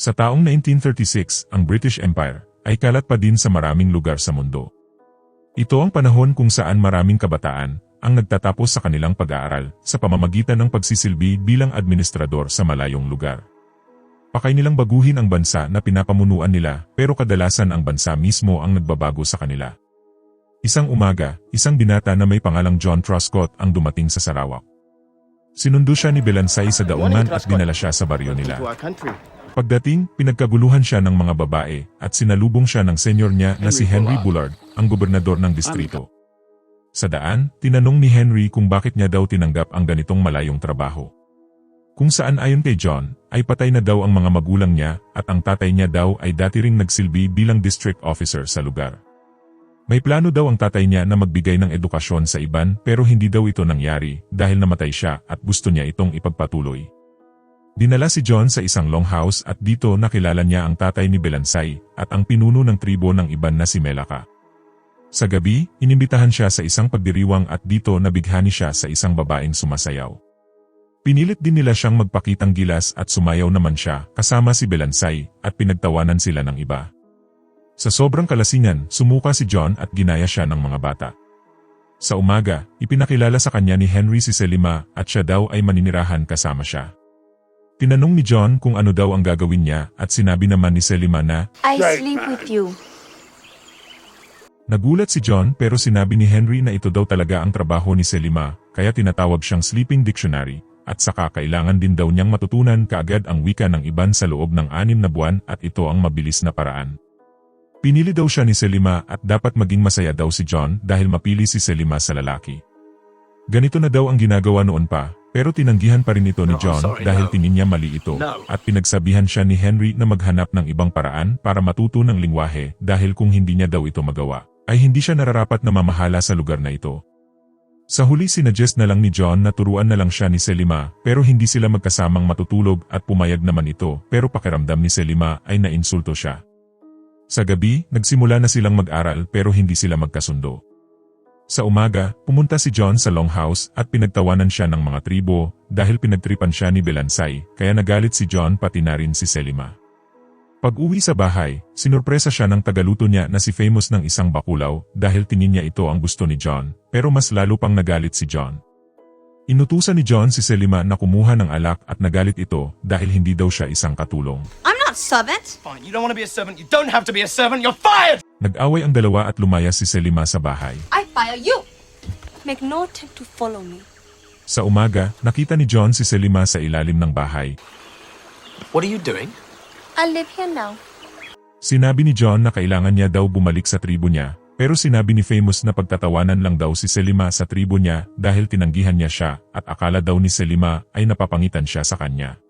Sa taong 1936, ang British Empire ay kalat pa din sa maraming lugar sa mundo. Ito ang panahon kung saan maraming kabataan ang nagtatapos sa kanilang pag-aaral sa pamamagitan ng pagsisilbi bilang administrador sa malayong lugar. Pakay nilang baguhin ang bansa na pinapamunuan nila pero kadalasan ang bansa mismo ang nagbabago sa kanila. Isang umaga, isang binata na may pangalang John Truscott ang dumating sa Sarawak. Sinundo siya ni Belansay sa daungan at dinala siya sa baryo nila. Pagdating, pinagkaguluhan siya ng mga babae at sinalubong siya ng senyor niya na si Henry Bullard, ang gobernador ng distrito. Sa daan, tinanong ni Henry kung bakit niya daw tinanggap ang ganitong malayong trabaho. Kung saan ayon kay John, ay patay na daw ang mga magulang niya at ang tatay niya daw ay dati ring nagsilbi bilang district officer sa lugar. May plano daw ang tatay niya na magbigay ng edukasyon sa iban pero hindi daw ito nangyari dahil namatay siya at gusto niya itong ipagpatuloy. Dinala si John sa isang longhouse at dito nakilala niya ang tatay ni Belansay at ang pinuno ng tribo ng iban na si Melaka. Sa gabi, inimbitahan siya sa isang pagdiriwang at dito nabighani siya sa isang babaeng sumasayaw. Pinilit din nila siyang magpakitang gilas at sumayaw naman siya kasama si Belansay at pinagtawanan sila ng iba. Sa sobrang kalasingan, sumuka si John at ginaya siya ng mga bata. Sa umaga, ipinakilala sa kanya ni Henry si Selima at siya daw ay maninirahan kasama siya. Tinanong ni John kung ano daw ang gagawin niya at sinabi naman ni Selima na I sleep with you. Nagulat si John pero sinabi ni Henry na ito daw talaga ang trabaho ni Selima, kaya tinatawag siyang sleeping dictionary, at saka kailangan din daw niyang matutunan kaagad ang wika ng iban sa loob ng anim na buwan at ito ang mabilis na paraan. Pinili daw siya ni Selima at dapat maging masaya daw si John dahil mapili si Selima sa lalaki. Ganito na daw ang ginagawa noon pa, pero tinanggihan pa rin ito ni No, John sorry, dahil no. tingin niya mali ito No. at pinagsabihan siya ni Henry na maghanap ng ibang paraan para matuto ng lingwahe dahil kung hindi niya daw ito magawa, ay hindi siya nararapat na mamahala sa lugar na ito. Sa huli sinuggest na lang ni John na turuan na lang siya ni Selima pero hindi sila magkasamang matutulog at pumayag naman ito pero pakiramdam ni Selima ay nainsulto siya. Sa gabi, nagsimula na silang mag-aral pero hindi sila magkasundo. Sa umaga, pumunta si John sa longhouse at pinagtawanan siya ng mga tribo dahil pinagtripan siya ni Belansay kaya nagalit si John pati na rin si Selima. Pag uwi sa bahay, sinurpresa siya ng tagaluto niya na si Famous ng isang bakulaw dahil tingin niya ito ang gusto ni John, pero mas lalo pang nagalit si John. Inutusan ni John si Selima na kumuha ng alak at nagalit ito dahil hindi daw siya isang katulong. I'm not servant. Fine, you don't want to be a servant. You don't have to be a servant. You're fired! Nag-away ang dalawa at lumayas si Selima sa bahay. I fire you. Make no attempt to follow me. Sa umaga, nakita ni John si Selima sa ilalim ng bahay. What are you doing? I live here now. Sinabi ni John na kailangan niya daw bumalik sa tribo niya, pero sinabi ni Famous na pagtatawanan lang daw si Selima sa tribo niya dahil tinanggihan niya siya at akala daw ni Selima ay napapangitan siya sa kanya.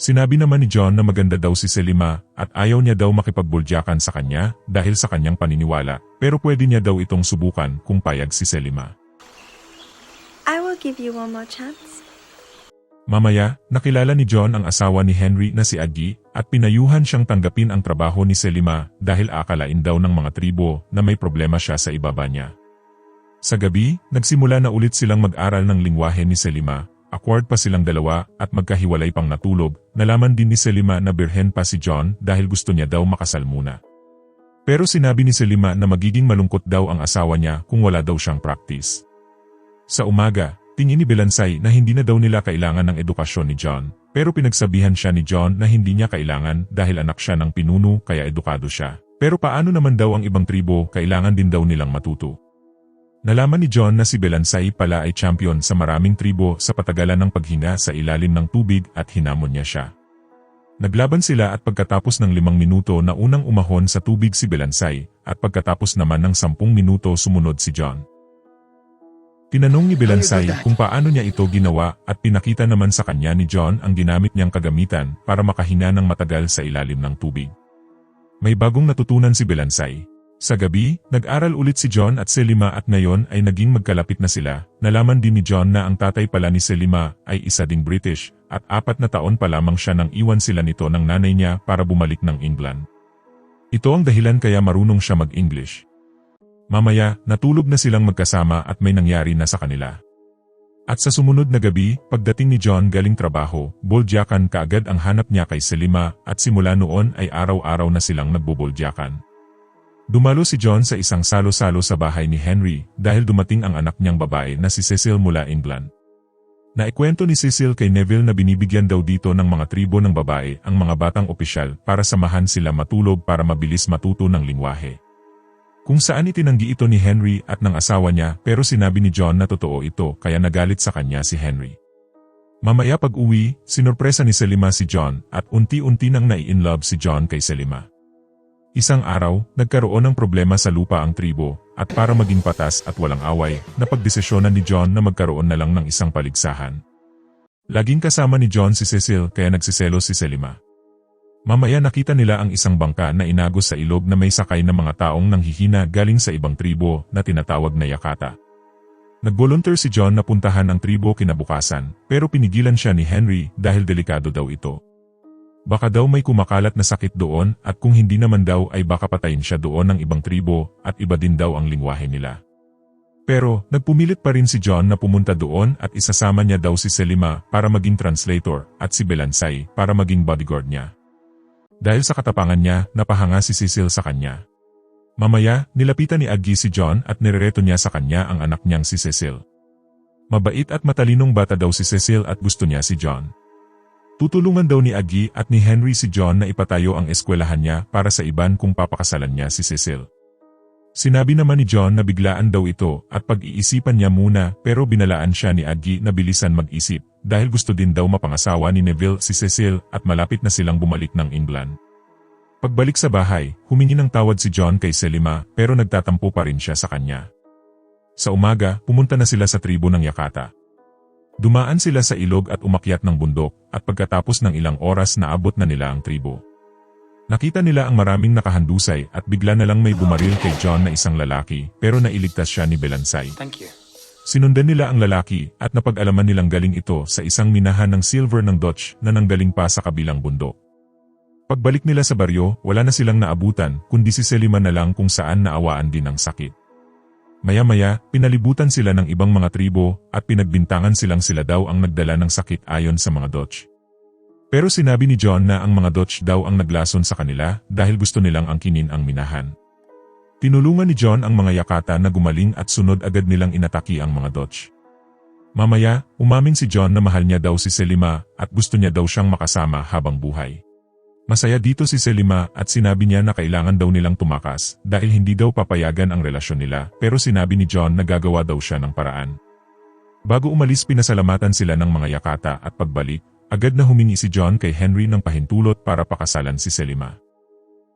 Sinabi naman ni John na maganda daw si Selima at ayaw niya daw makipagbuljakan sa kanya dahil sa kanyang paniniwala pero pwede niya daw itong subukan kung payag si Selima. I will give you one more chance. Mamaya, nakilala ni John ang asawa ni Henry na si Agi at pinayuhan siyang tanggapin ang trabaho ni Selima dahil akalain daw ng mga tribo na may problema siya sa ibaba niya. Sa gabi, nagsimula na ulit silang mag-aral ng lingwahe ni Selima, awkward pa silang dalawa at magkahiwalay pang natulog, nalaman din ni Selima na birhen pa si John dahil gusto niya daw makasal muna. Pero sinabi ni Selima na magiging malungkot daw ang asawa niya kung wala daw siyang practice. Sa umaga, tingin ni Belansay na hindi na daw nila kailangan ng edukasyon ni John, pero pinagsabihan siya ni John na hindi niya kailangan dahil anak siya ng pinuno kaya edukado siya. Pero paano naman daw ang ibang tribo kailangan din daw nilang matuto? Nalaman ni John na si Belansay pala ay champion sa maraming tribo sa patagalan ng paghina sa ilalim ng tubig at hinamon niya siya. Naglaban sila at pagkatapos ng limang minuto na unang umahon sa tubig si Belansay at pagkatapos naman ng sampung minuto sumunod si John. Tinanong ni Belansay kung paano niya ito ginawa at pinakita naman sa kanya ni John ang ginamit niyang kagamitan para makahina ng matagal sa ilalim ng tubig. May bagong natutunan si Belansay. Sa gabi, nag-aral ulit si John at Selima at ngayon ay naging magkalapit na sila. Nalaman din ni John na ang tatay pala ni Selima ay isa ding British at apat na taon pa lamang siya nang iwan sila nito ng nanay niya para bumalik ng England. Ito ang dahilan kaya marunong siya mag-English. Mamaya, natulog na silang magkasama at may nangyari na sa kanila. At sa sumunod na gabi, pagdating ni John galing trabaho, boldyakan kaagad ang hanap niya kay Selima at simula noon ay araw-araw na silang nagboboldyakan. Dumalo si John sa isang salo-salo sa bahay ni Henry dahil dumating ang anak niyang babae na si Cecil mula England. Naikwento ni Cecil kay Neville na binibigyan daw dito ng mga tribo ng babae ang mga batang opisyal para samahan sila matulog para mabilis matuto ng lingwahe. Kung saan itinanggi ito ni Henry at ng asawa niya pero sinabi ni John na totoo ito kaya nagalit sa kanya si Henry. Mamaya pag uwi, sinurpresa ni Selima si John at unti-unti nang nai-inlove si John kay Selima. Isang araw, nagkaroon ng problema sa lupa ang tribo at para maging patas at walang away, napagdesisyonan ni John na magkaroon na lang ng isang paligsahan. Laging kasama ni John si Cecil kaya nagsiselos si Selima. Mamaya nakita nila ang isang bangka na inagos sa ilog na may sakay na mga taong nanghihina galing sa ibang tribo na tinatawag na Yakata. Nagvolunteer si John na puntahan ang tribo kinabukasan, pero pinigilan siya ni Henry dahil delikado daw ito. Baka daw may kumakalat na sakit doon at kung hindi naman daw ay baka patayin siya doon ng ibang tribo at iba din daw ang lingwahe nila. Pero, nagpumilit pa rin si John na pumunta doon at isasama niya daw si Selima para maging translator at si Belansay para maging bodyguard niya. Dahil sa katapangan niya, napahanga si Cecil sa kanya. Mamaya, nilapitan ni Aggie si John at nirereto niya sa kanya ang anak niyang si Cecil. Mabait at matalinong bata daw si Cecil at gusto niya si John. Tutulungan daw ni Aggie at ni Henry si John na ipatayo ang eskwelahan niya para sa iban kung papakasalan niya si Cecil. Sinabi naman ni John na biglaan daw ito at pag-iisipan niya muna pero binalaan siya ni Aggie na bilisan mag-isip dahil gusto din daw mapangasawa ni Neville si Cecil at malapit na silang bumalik ng England. Pagbalik sa bahay, humingi ng tawad si John kay Selima pero nagtatampo pa rin siya sa kanya. Sa umaga, pumunta na sila sa tribo ng Yakata. Dumaan sila sa ilog at umakyat ng bundok at pagkatapos ng ilang oras naabot na nila ang tribo. Nakita nila ang maraming nakahandusay at bigla na lang may bumaril kay John na isang lalaki pero nailigtas siya ni Belansay. Thank you. Sinundan nila ang lalaki at napag-alaman nilang galing ito sa isang minahan ng silver ng Dutch na nanggaling pa sa kabilang bundok. Pagbalik nila sa baryo, wala na silang naabutan kundi si Selima na lang kung saan naawaan din ng sakit. Maya-maya, pinalibutan sila ng ibang mga tribo at pinagbintangan silang sila daw ang nagdala ng sakit ayon sa mga Dutch. Pero sinabi ni John na ang mga Dutch daw ang naglason sa kanila dahil gusto nilang angkinin ang minahan. Tinulungan ni John ang mga Yakata na gumaling at sunod agad nilang inataki ang mga Dutch. Mamaya, umamin si John na mahal niya daw si Selima at gusto niya daw siyang makasama habang buhay. Masaya dito si Selima at sinabi niya na kailangan daw nilang tumakas dahil hindi daw papayagan ang relasyon nila pero sinabi ni John na gagawa daw siya ng paraan. Bago umalis pinasalamatan sila ng mga Yakata at pagbalik, agad na humingi si John kay Henry ng pahintulot para pakasalan si Selima.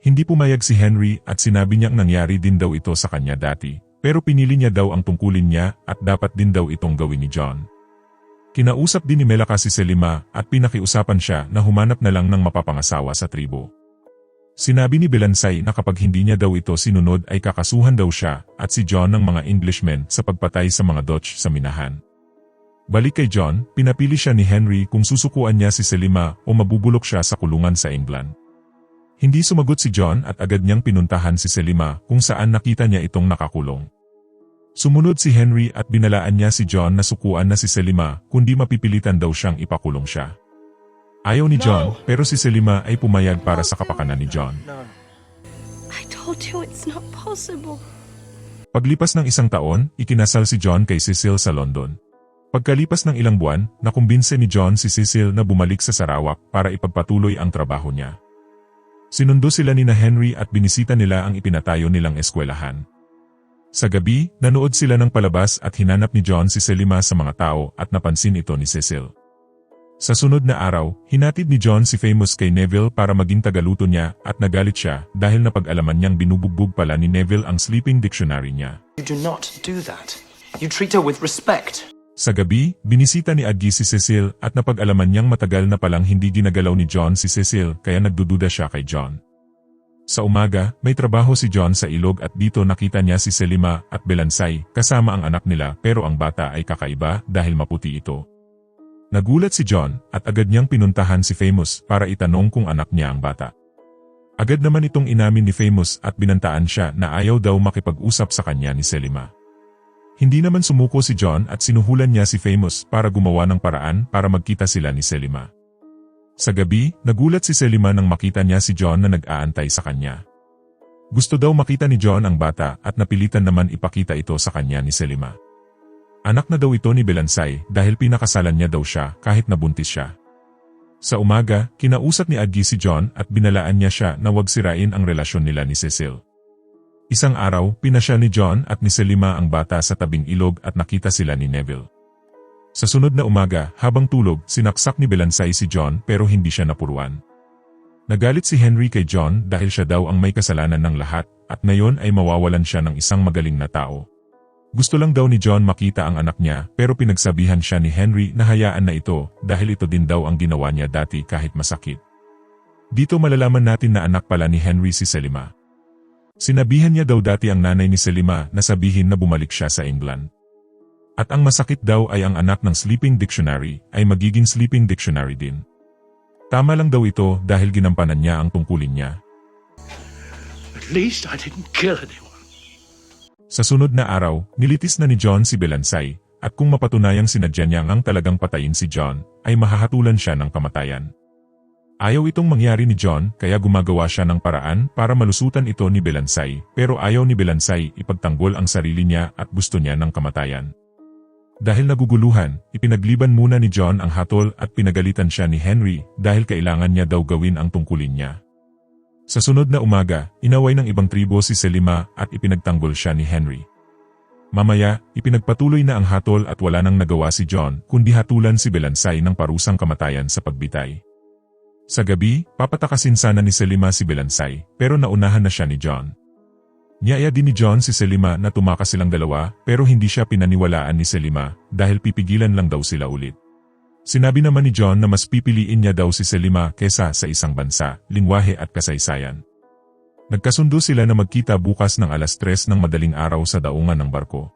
Hindi pumayag si Henry at sinabi niyang nangyari din daw ito sa kanya dati, pero pinili niya daw ang tungkulin niya at dapat din daw itong gawin ni John. Kinausap din ni Melaka si Selima at pinakiusapan siya na humanap na lang ng mapapangasawa sa tribo. Sinabi ni Belansay na kapag hindi niya daw ito sinunod ay kakasuhan daw siya at si John ng mga Englishmen sa pagpatay sa mga Dutch sa minahan. Balik kay John, pinapili siya ni Henry kung susukuan niya si Selima o mabubulok siya sa kulungan sa England. Hindi sumagot si John at agad niyang pinuntahan si Selima kung saan nakita niya itong nakakulong. Sumunod si Henry at binalaan niya si John na sukuan na si Selima kundi mapipilitan daw siyang ipakulong siya. Ayaw ni John pero si Selima ay pumayag para sa kapakanan ni John. I told you it's not possible. Paglipas ng isang taon, ikinasal si John kay Cecil sa London. Pagkalipas ng ilang buwan, nakumbinse ni John si Cecil na bumalik sa Sarawak para ipagpatuloy ang trabaho niya. Sinundo sila ni na Henry at binisita nila ang ipinatayo nilang eskwelahan. Sa gabi, nanood sila ng palabas at hinanap ni John si Selima sa mga tao at napansin ito ni Cecil. Sa sunod na araw, hinatid ni John si Famous kay Neville para maging tagaluto niya at nagalit siya dahil napag-alaman niyang binubugbog pala ni Neville ang sleeping dictionary niya. You do not do that. You treat her with respect. Sa gabi, binisita ni Aggie si Cecil at napag-alaman niyang matagal na palang hindi ginagalaw ni John si Cecil kaya nagdududa siya kay John. Sa umaga, may trabaho si John sa ilog at dito nakita niya si Selima at Belansay kasama ang anak nila pero ang bata ay kakaiba dahil maputi ito. Nagulat si John at agad niyang pinuntahan si Famous para itanong kung anak niya ang bata. Agad naman itong inamin ni Famous at binantaan siya na ayaw daw makipag-usap sa kanya ni Selima. Hindi naman sumuko si John at sinuhulan niya si Famous para gumawa ng paraan para magkita sila ni Selima. Sa gabi, nagulat si Selima nang makita niya si John na nag-aantay sa kanya. Gusto daw makita ni John ang bata at napilitan naman ipakita ito sa kanya ni Selima. Anak na daw ito ni Belansay dahil pinakasalan niya daw siya kahit nabuntis siya. Sa umaga, kinausap ni Aggie si John at binalaan niya siya na huwag sirain ang relasyon nila ni Cecil. Isang araw, pinasya ni John at ni Selima ang bata sa tabing ilog at nakita sila ni Neville. Sa sunod na umaga, habang tulog, sinaksak ni Belansay si John pero hindi siya napuruan. Nagalit si Henry kay John dahil siya daw ang may kasalanan ng lahat at ngayon ay mawawalan siya ng isang magaling na tao. Gusto lang daw ni John makita ang anak niya pero pinagsabihan siya ni Henry na hayaan na ito dahil ito din daw ang ginawa niya dati kahit masakit. Dito malalaman natin na anak pala ni Henry si Selima. Sinabihan niya daw dati ang nanay ni Selima na sabihin na bumalik siya sa England. At ang masakit daw ay ang anak ng Sleeping Dictionary ay magiging Sleeping Dictionary din. Tama lang daw ito dahil ginampanan niya ang tungkulin niya. At least I didn't kill anyone. Sa sunod na araw, nilitis na ni John si Belansay, at kung mapatunayang sinadya niya ngang talagang patayin si John, ay mahahatulan siya ng kamatayan. Ayaw itong mangyari ni John kaya gumagawa siya ng paraan para malusutan ito ni Belansay pero ayaw ni Belansay ipagtanggol ang sarili niya at gusto niya ng kamatayan. Dahil naguguluhan, ipinagliban muna ni John ang hatol at pinagalitan siya ni Henry dahil kailangan niya daw gawin ang tungkulin niya. Sa sunod na umaga, inaway ng ibang tribo si Selima at ipinagtanggol siya ni Henry. Mamaya, ipinagpatuloy na ang hatol at wala nang nagawa si John kundi hatulan si Belansay ng parusang kamatayan sa pagbitay. Sa gabi, papatakasin sana ni Selima si Belansay pero naunahan na siya ni John. Niyaya din ni John si Selima na tumakas silang dalawa pero hindi siya pinaniwalaan ni Selima dahil pipigilan lang daw sila ulit. Sinabi naman ni John na mas pipiliin niya daw si Selima kesa sa isang bansa, lingwahe at kasaysayan. Nagkasundo sila na magkita bukas ng alas tres ng madaling araw sa daungan ng barko.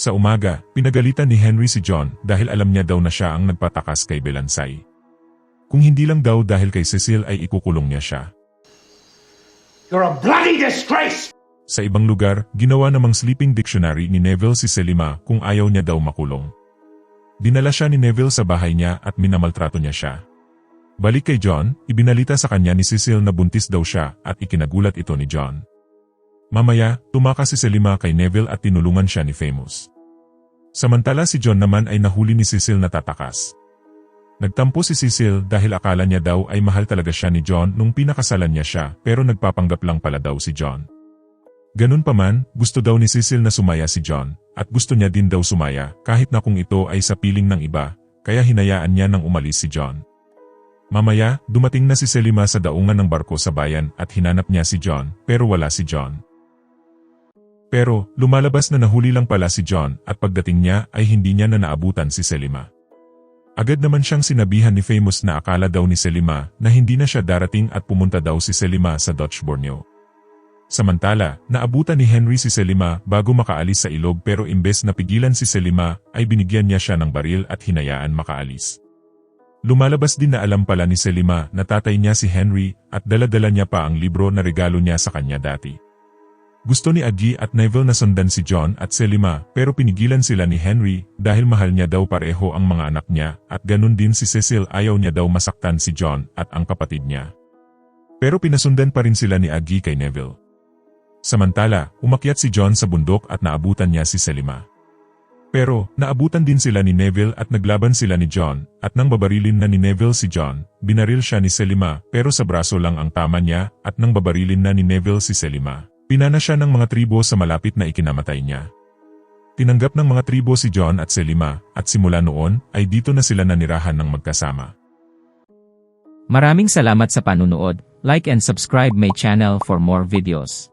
Sa umaga, pinagalitan ni Henry si John dahil alam niya daw na siya ang nagpatakas kay Belansay. Kung hindi lang daw dahil kay Cecil ay ikukulong niya siya. You're a bloody disgrace! Sa ibang lugar, ginawa namang sleeping dictionary ni Neville si Selima kung ayaw niya daw makulong. Dinala siya ni Neville sa bahay niya at minamaltrato niya siya. Balik kay John, ibinalita sa kanya ni Cecil na buntis daw siya at ikinagulat ito ni John. Mamaya, tumakas si Selima kay Neville at tinulungan siya ni Famous. Samantala si John naman ay nahuli ni Cecil na tatakas. Nagtampo si Cecil dahil akala niya daw ay mahal talaga siya ni John nung pinakasalan niya siya pero nagpapanggap lang pala daw si John. Ganun pa man, gusto daw ni Cecil na sumaya si John, at gusto niya din daw sumaya kahit na kung ito ay sa piling ng iba, kaya hinayaan niya nang umalis si John. Mamaya, dumating na si Selima sa daungan ng barko sa bayan at hinanap niya si John, pero wala si John. Pero, lumalabas na nahuli lang pala si John at pagdating niya ay hindi niya na naabutan si Selima. Agad naman siyang sinabihan ni Famous na akala daw ni Selima na hindi na siya darating at pumunta daw si Selima sa Dutch Borneo. Samantala, naabutan ni Henry si Selima bago makaalis sa ilog pero imbes na pigilan si Selima ay binigyan niya siya ng baril at hinayaan makaalis. Lumalabas din na alam pala ni Selima na tatay niya si Henry at daladala niya pa ang libro na regalo niya sa kanya dati. Gusto ni Aggie at Neville na sundan si John at Selima pero pinigilan sila ni Henry dahil mahal niya daw pareho ang mga anak niya at ganun din si Cecil ayaw niya daw masaktan si John at ang kapatid niya. Pero pinasundan pa rin sila ni Aggie kay Neville. Samantala, umakyat si John sa bundok at naabutan niya si Selima. Pero, naabutan din sila ni Neville at naglaban sila ni John, at nang babarilin na ni Neville si John, binaril siya ni Selima pero sa braso lang ang tama niya at nang babarilin na ni Neville si Selima, pinana siya ng mga tribo sa malapit na ikinamatay niya. Tinanggap ng mga tribo si John at Selima at simula noon ay dito na sila nanirahan ng magkasama. Maraming salamat sa panunood. Like and subscribe my channel for more videos.